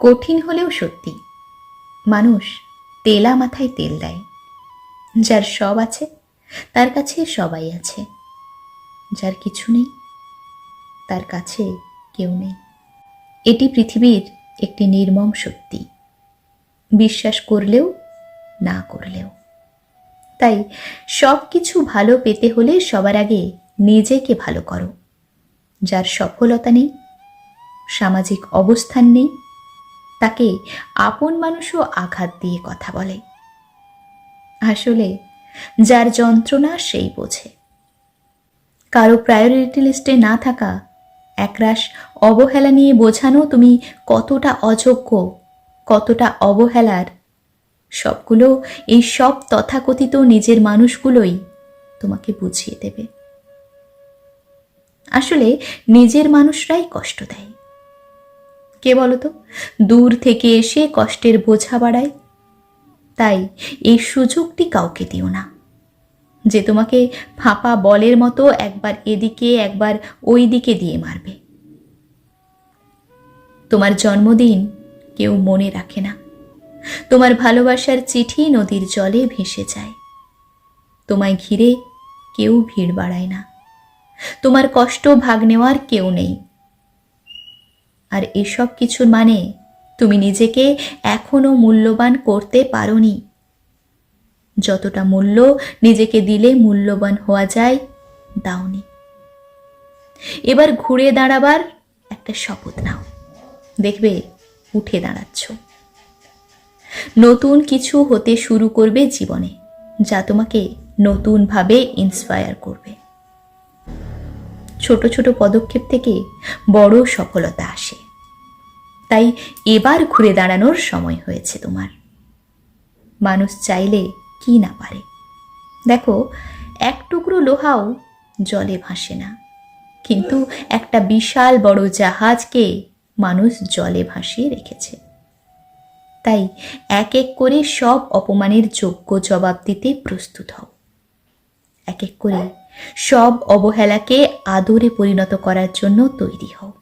কঠিন হলেও সত্যি। মানুষ তেলা মাথায় তেল দেয়। যার সব আছে, তার কাছে সবাই আছে। যার কিছু নেই, তার কাছে কেউ নেই। এটি পৃথিবীর একটি নির্মম সত্যি। বিশ্বাস করলেও, না করলেও। তাই সব কিছু ভালো পেতে হলে সবার আগে নিজেকে ভালো করো। যার সফলতা নেই, সামাজিক অবস্থান নেই তাকে আপন মানুষও আঘাত দিয়ে কথা বলে। আসলে যার যন্ত্রণা সেই বোঝে। কারও প্রায়োরিটি লিস্টে না থাকা, একরাশ অবহেলা নিয়ে বোঝানো তুমি কতটা অযোগ্য, কতটা অবহেলার, সবগুলো এই সব তথাকথিত নিজের মানুষগুলোই তোমাকে বুঝিয়ে দেবে। আসলে নিজের মানুষরাই কষ্ট দেয়। কে বলতো? দূর থেকে এসে কষ্টের বোঝা বাড়ায়। তাই এই সুযোগটি কাউকে দিও না। যে তোমাকে ফাঁপা বলের মতো একবার এদিকে, একবার ওই দিকে দিয়ে মারবে। তোমার জন্মদিন কেউ মনে রাখে না। তোমার ভালোবাসার চিঠি নদীর জলে ভেসে যায়। তোমায় ঘিরে কেউ ভিড় বাড়ায় না। তোমার কষ্ট ভাগ নেওয়ার কেউ নেই। আর এসব কিছুর মানে তুমি নিজেকে এখনও মূল্যবান করতে পারোনি। যতটা মূল্য নিজেকে দিলে মূল্যবান হওয়া যায়, দাওনি। এবার ঘুরে দাঁড়াবার একটা শপথ নাও। দেখবে, উঠে দাঁড়াচ্ছ। নতুন কিছু হতে শুরু করবে জীবনে, যা তোমাকে নতুনভাবে ইন্সপায়ার করবে। ছোট ছোট পদক্ষেপ থেকে বড় সফলতা আসে। তাই এবার ঘুরে দাঁড়ানোর সময় হয়েছে তোমার। মানুষ চাইলে কি না পারে। দেখো, এক টুকরো লোহাও জলে ভাসে না। কিন্তু একটা বিশাল বড় জাহাজকে মানুষ জলে ভাসিয়ে রেখেছে। তাই এক এক করে সব অপমানের যোগ্য জবাব দিতে প্রস্তুত হও। এক করে সব অবহেলাকে আদরে পরিণত করার জন্য তৈরি হও।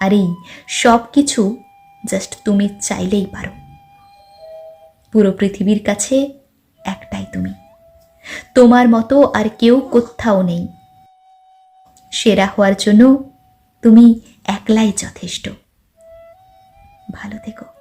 আর এই সব কিছু জাস্ট তুমি চাইলেই পারো। পুরো পৃথিবীর কাছে একটাই তুমি। তোমার মতো আর কেউ কোথাও নেই। সেরা হওয়ার জন্য তুমি একলাই যথেষ্ট। ভালো থেকো।